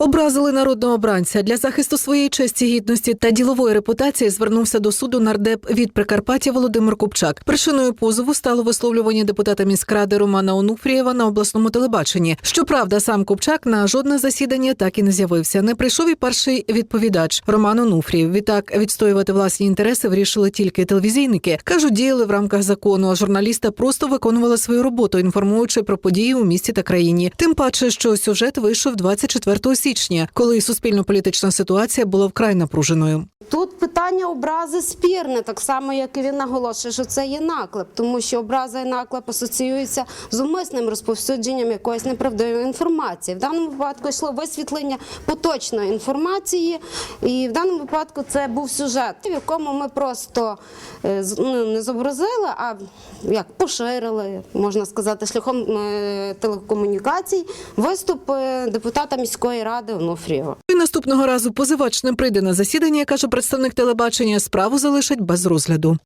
Образили народного обранця для захисту своєї честі, гідності та ділової репутації звернувся до суду нардеп від Прикарпаття Володимир Купчак. Причиною позову стало висловлювання депутата міськради Романа Онуфрієва на обласному телебаченні. Щоправда, сам Купчак на жодне засідання так і не з'явився. Не прийшов і перший відповідач Роман Онуфрієв. Відтак відстоювати власні інтереси вирішили тільки телевізійники. кажуть, діяли в рамках закону. А журналіста просто виконували свою роботу, інформуючи про події у місті та країні. Тим паче, що сюжет вийшов 24 січня, коли суспільно-політична ситуація була вкрай напруженою. Тут питання образи спірне, так само як і він наголошує, що це є наклеп, тому що образа і наклеп асоціюються з умисним розповсюдженням якоїсь неправдивої інформації. В даному випадку йшло висвітлення поточної інформації, і в даному випадку це був сюжет, в якому ми просто е, ну, не зобразили, а як поширили, можна сказати, шляхом е, телекомунікацій виступ депутата міської ради Онуфрієва. Наступного разу позивач не прийде на засідання, каже представник телебачення. Справу залишать без розгляду.